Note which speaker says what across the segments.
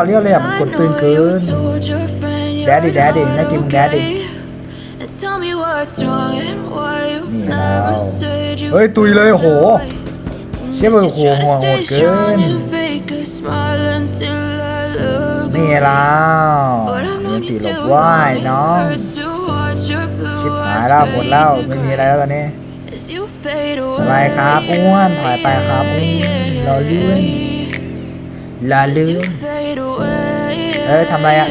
Speaker 1: ตอนเรียกเลยอะมันกดตื่นเกิน Daddy, daddy น่ากิน daddy นี่แล้วเฮ้ยตุยเลยโหเชี่ยมันโหหัวโหดเกินนี่แล้วมีตีหลบว่ายน้องชิบหายแล้วหมดแล้วไม่มีอะไรแล้วตอนนี้อะไรครับอ้วนถอยไปครับอ้วนรอเลื่อนลาเลื่อน เอ้ยทำอะไรอ่ะ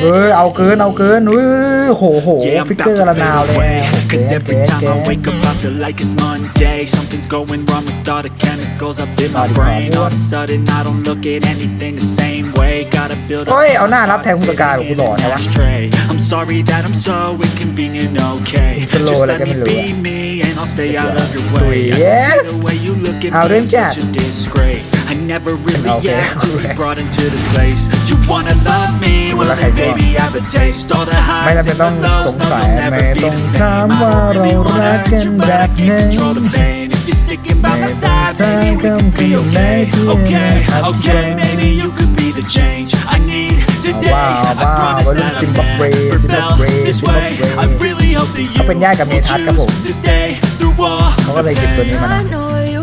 Speaker 1: เฮ้ย เอาเกิน เอาเกินเฮ้ยโหโห
Speaker 2: Yeah, I'm
Speaker 1: ฟิก
Speaker 2: about
Speaker 1: เกอร์
Speaker 2: to
Speaker 1: ละนาว
Speaker 2: fade
Speaker 1: เลย
Speaker 2: away
Speaker 1: เก
Speaker 2: Cause
Speaker 1: น
Speaker 2: every
Speaker 1: เกน
Speaker 2: time
Speaker 1: เก
Speaker 2: I
Speaker 1: น
Speaker 2: wake up I feel like it's Monday Something's going wrong with all the chemicals up in my
Speaker 1: Body
Speaker 2: brain
Speaker 1: problem.
Speaker 2: All of a sudden I don't look at anything the same way Gotta build up
Speaker 1: เฮ้ย เอาหน้ารับแทนคุณสกายกับคุณหล่อนะวะ
Speaker 2: ashtray I'm sorry that I'm so inconvenient, okay
Speaker 1: จะโล
Speaker 2: Just
Speaker 1: อะไร
Speaker 2: let
Speaker 1: ก็
Speaker 2: me
Speaker 1: ไม่รู้
Speaker 2: be
Speaker 1: อะ
Speaker 2: me and I'll stay out of your way I can
Speaker 1: Yes.
Speaker 2: see the way you look at
Speaker 1: เอา
Speaker 2: me
Speaker 1: เรื่อง
Speaker 2: I'm
Speaker 1: จัด
Speaker 2: such a disgrace I never really
Speaker 1: okay.
Speaker 2: asked brought into this place. You wanna love me? Well then baby I have a taste. All the highs and the lows No
Speaker 1: they'll
Speaker 2: never be the same. I
Speaker 1: don't
Speaker 2: really wanna hurt you But I can't control the pain. If you're sticking by my side Baby we could be okay. Okay, okay Maybe you could be the change I need today. I promise that
Speaker 1: I
Speaker 2: never felt this way. I really hope that you will choose to stay through all
Speaker 1: the pain.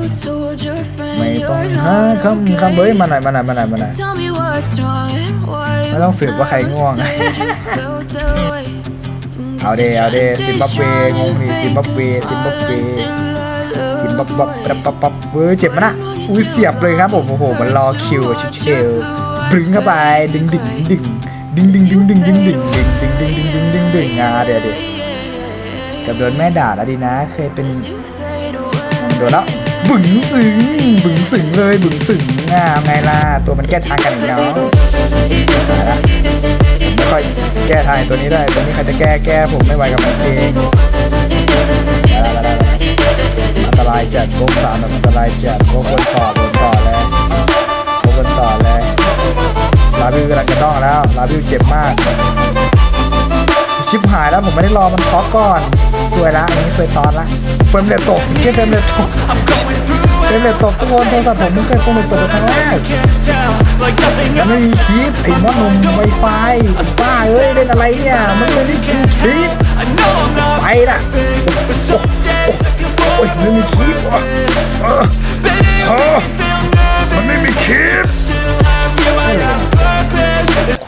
Speaker 1: ไม่ต้องหาคำคำเฮ้ยมาหน่อยมาหน่อยมาหน่อยมาหน่อย
Speaker 3: ไม่ต้องสืบว่าใครง่วง
Speaker 1: เอาเดเอาเดซิมบับเวงงมีซิมบับเวซิมบับเวซิมบับบับปับปับปับเฮ้ยเจ็บมั้ยนะอุ้ยเสียบเลยครับผมโอ้โหมันรอคิวชิเชลดึงเข้าไปดึงดึงดึงดึงดึงดึงดึงดึงดึงดึงดึงดึงดึงดึงดึงดึงอะเดี๋ยวเดี๋ยวกับโดนแม่ด่าแล้วดีนะ เคยเป็นโดนแล้ว บึ๋งสึงบึ๋งสึงเลยบึ๋งสึงอะเอาไงล่ะตัวมันแก้ทางกันอีกแล้วตายละไม่ค่อยแก้ทางตัวนี้ได้ตัวนี้ใครจะแก้แก้ผมไม่ไหวกับผมเองอันตรายจัดโกงสามอันตรายจัดโกงวนต่อวนต่อเลยโกงวนต่อเลยลาบิวกำลังจะต้องแล้วลาบิวเจ็บมาก ชิปหายแล้วผมไม่ได้รอมันท็อกก่อน สวยละอันนี้สวยตอนละเฟรมเรทตกเชื่อเฟรมเรทตกเฟรมเรทตกทุกคนโทรศัพท์ผมไม่เคยเฟรมเรทตกครั้งแรกมันไม่มีคลิปไอ้มอดนมไวไฟป้าเอ้ยเล่นอะไรเนี่ยมันไม่ได้คลิปคลิปไปละโอ้ยไม่มีคลิปอะเออ
Speaker 2: Baby, you
Speaker 1: เออ
Speaker 2: feel nervous
Speaker 1: มันไม่มีคลิป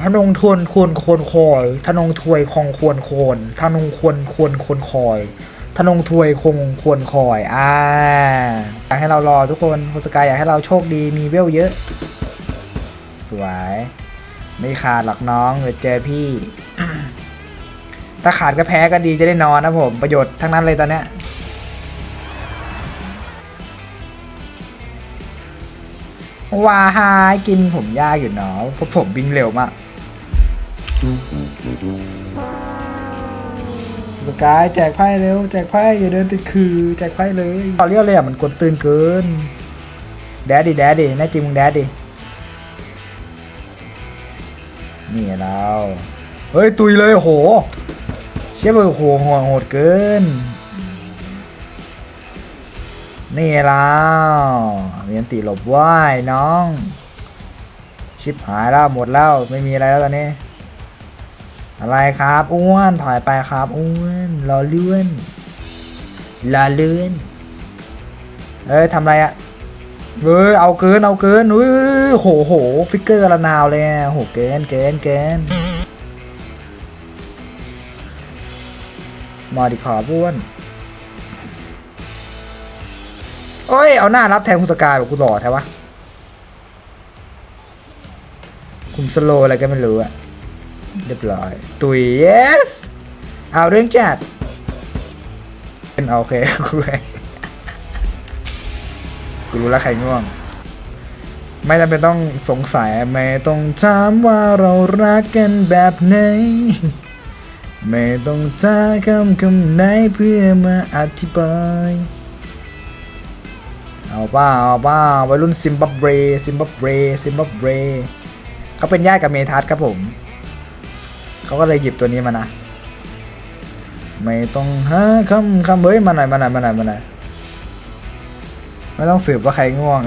Speaker 1: ทนงทวนควรควรคอยทนงถวยคงควรโคนทนงควรควรควรคอยทนงถวยคงควรคอยอ่าอยากให้เรารอทุกคนคุณสกายอยากให้เราโชคดีมีเวลเยอะ สวย ไม่ขาดหรอกน้องเดี๋ยวเจอพี่ ถ้าขาดก็แพ้ก็ดีจะได้นอนนะผม ประโยชน์ทั้งนั้นเลยตอนเนี้ย ว่าหายกินผมยากอยู่เนาะเพราะผมวิ่งเร็วมากสกายแจกไพ่เร็วแจกไพ่อย่าเดินติดคือแจกไพ่เลยตอนเรียกเลยอะมันกดตื่นเกิน แดดดิแดดดิแน่จริงมึงแดดดินี่เราเฮ้ยตุยเลยโห เชี่ยเบอร์โหโหดเกิน นี่แล้วเรียนตีหลบว่ายน้อง ชิบหายแล้วหมดแล้วไม่มีอะไรแล้วตอนนี้ อะไรครับอ้วนถอยไปครับอ้วนรอเลื่อนลาเลื่อนเอ้ยทำไรอะเฮ้ยเอาเกินเอาเกินเฮ้ยโหโหฟิกเกอร์ละนาวเลยโหเกินเกินเกินมาดิขอบ้วน โอ้ย เอาหน้ารับแทนคุณสกายแบอกกูหล่อแท้วะคุมสโลอะไรก็ไม่รู้อะเรียบร้อย ตุย yes เอาเรื่องจัดเป็นโอเคกูไงกูรู้แล้วใครง่วง ไม่จำเป็นต้องสงสัยไม่ต้องถามว่าเรารักกันแบบไหน ไม่ต้องจ้าคำคำไหนเพื่อมาอธิบาย เอาปล่าเอาปล่าวัยรุ่นซิมบับเวซิมบับเวซิมบับเวเขาเป็นญาติกับเมทัศครับผม เขาก็เลยหยิบตัวนี้มานะ ไม่ต้องหาคำคำเฮ้ยมาหน่อยมาหน่อยมาหน่อยมาหน่อยไม่ต้องสืบว่าใครง่วง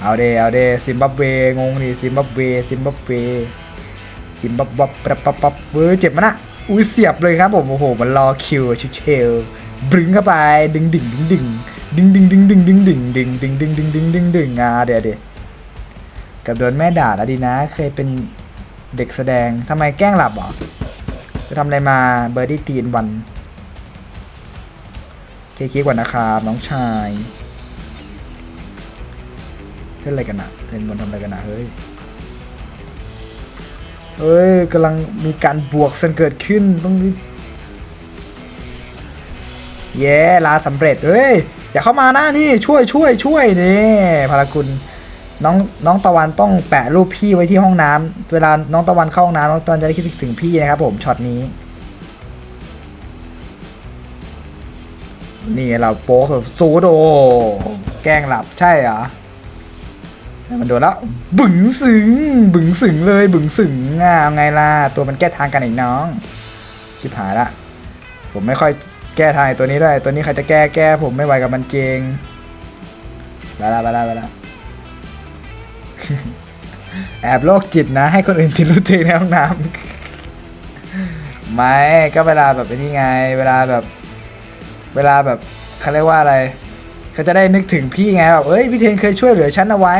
Speaker 1: เอาเดเอาเดซิมบับเวงงดิซิมบับเวซิมบับเวซิมบับบับปับปับปับเว้ยเจ็บมันอะอุ้ยเสียบเลยครับผมโอ้โหมันรอคิวชิวเชล บรึงเข้าไปดึงดึงดึงดึงดึงดึงดึงดึงดึงดึงดึงดึงดึงดึงดึงดึงดึงอะเดี๋ยวเดี๋ยวกับโดนแม่ด่าแล้วดีนะ เคยเป็นเด็กแสดงทำไมแกล้งหลับหรอจะทำอะไรมาเบอร์ดี้ตีนวันเคคิดก่อนนะครับน้องชายเล่นอะไรกันอะเล่นบนทำอะไรกันอะเฮ้ยเฮ้ยกำลังมีการบวกกันเกิดขึ้นต้อง เย้ลาสำเร็จเฮ้ยอย่าเข้ามานะนี่ช่วยช่วยช่วยนี่พารากุลน้องน้องตะวันต้องแปะรูปพี่ไว้ที่ห้องน้ำเวลาน้องตะวันเข้าห้องน้ำน้องตะวันจะได้คิดถึงพี่นะครับผมช็อตนี้ นี่เราโป๊กแบบซูโด แกล้งหลับใช่เหรอมันโดนแล้วบึ๋งสึงบึ๋งสึงเลยบึ๋งสึงอะเอาไงล่ะตัวมันแก้ทางกันอีกน้อง ชิบหายละ ผมไม่ค่อย แก้ทางไอ้ตัวนี้ได้ ตัวนี้ใครจะแก้แก้ผมไม่ไหวกับมันเจงไปละไปละไปละแอบโรคจิตนะ ให้คนอื่นติดรู้ตัวเองในห้องน้ำไม่ก็เวลาแบบนี้ไง เวลาแบบ เวลาแบบเขาเรียกว่าอะไรเขาจะได้นึกถึงพี่ไงแบบเอ้ยพี่เทนเคยช่วยเหลือฉันเอาไว้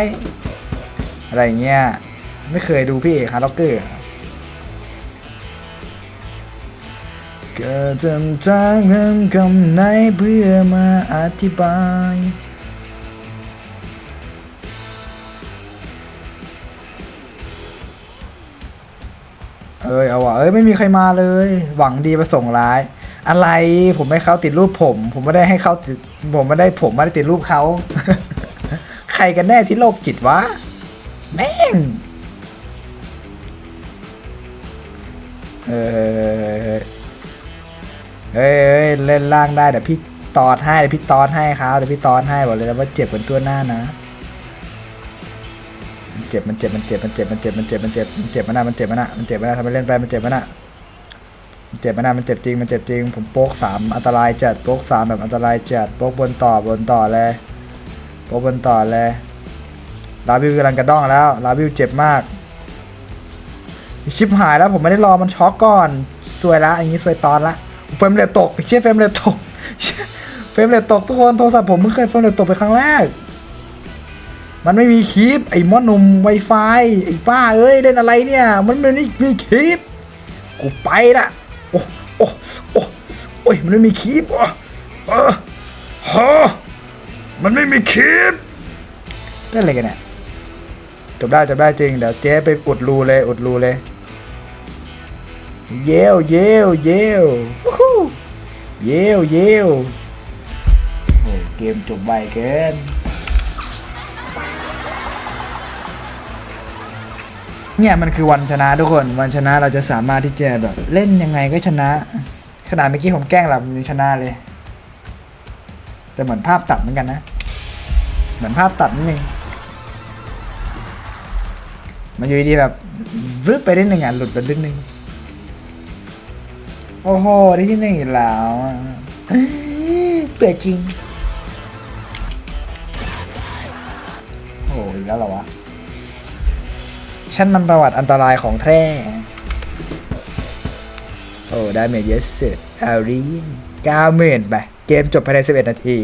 Speaker 1: อะไรเงี้ยไม่เคยดูพี่เอกฮาร์ล็อกเกอร์ ก็จำจากคำคำไหนเพื่อมาอธิบาย เอ้ยเอาวะเอ้ยไม่มีใครมาเลย หวังดีประสงค์ร้าย อะไรผมไม่ให้เขาติดรูปผม ผมไม่ได้ให้เขาติดผมไม่ได้ผมไม่ได้ติดรูปเขา ใครกันแน่ที่โลกจิตวะ แม่งเออ เฮ้ยเล่นล่างได้เดี๋ยวพี่ตอดให้เดี๋ยวพี่ตอดให้ครับเดี๋ยวพี่ตอดให้บอกเลยนะว่าเจ็บเหมือนตัวหน้านะมันเจ็บมันเจ็บมันเจ็บมันเจ็บมันเจ็บมันเจ็บมันเจ็บมันเจ็บมันนะมันเจ็บมันนะมันเจ็บมันนะทำไมเล่นไปมันเจ็บมันนะมันเจ็บมันนะมันเจ็บจริงมันเจ็บจริงผมโป๊กสามอันตรายจัดโป๊กสามแบบอันตรายจัดโป๊กบนต่อบนต่อเลยโป๊กบนต่อเลยลาบิวกำลังกระด้องแล้วลาบิวเจ็บมากชิปหายแล้วผมไม่ได้รอมันช็อกก่อนสวยละอย่างนี้สวยตอนละ เฟรมเรทตกเชี่ยเฟรมเรทตกเฟรมเรทตกทุกคนโทรศัพท์ผมเพิ่งเคยเฟรมเรทตกไปครั้งแรก มันไม่มีคลิปไอ้มอนุ่มไวไฟไอ้ป้าเอ้ยเล่นอะไรเนี่ย มันไม่มีคลิปกูไปละโอ้โอ้โอ้โอ้ยมันไม่มีคลิปอะเอฮะมันไม่มีคลิปเล่นอะไรกันเนี่ยจบได้จบได้จริงเดี๋ยวเจ๊ไปอุดรูเลยอุดรูเลย เยวเยวเยววู้ฮู้ เยวเยวโอ้เกมจบไวเกินเนี่ยมันคือวันชนะทุกคนวันชนะเราจะสามารถที่จะแบบเล่นยังไงก็ชนะ ขนาดเมื่อกี้ผมแกล้งหลับยังชนะเลย แต่เหมือนภาพตัดเหมือนกันนะ เหมือนภาพตัดนิดนึงมันอยู่ดีแบบวืบไปได้หนึ่งอะหลุดไปนิดนึง โอ้โห ได้ที่หนึ่งอีกแล้วเปื่อจริง โอ้ยแล้วเหรอวะ ฉันมันประวัติอันตรายของแท้ โอ้ ได้เมจเยอะสุดอารีเก้าหมื่นไป เกมจบภายใน 11 นาที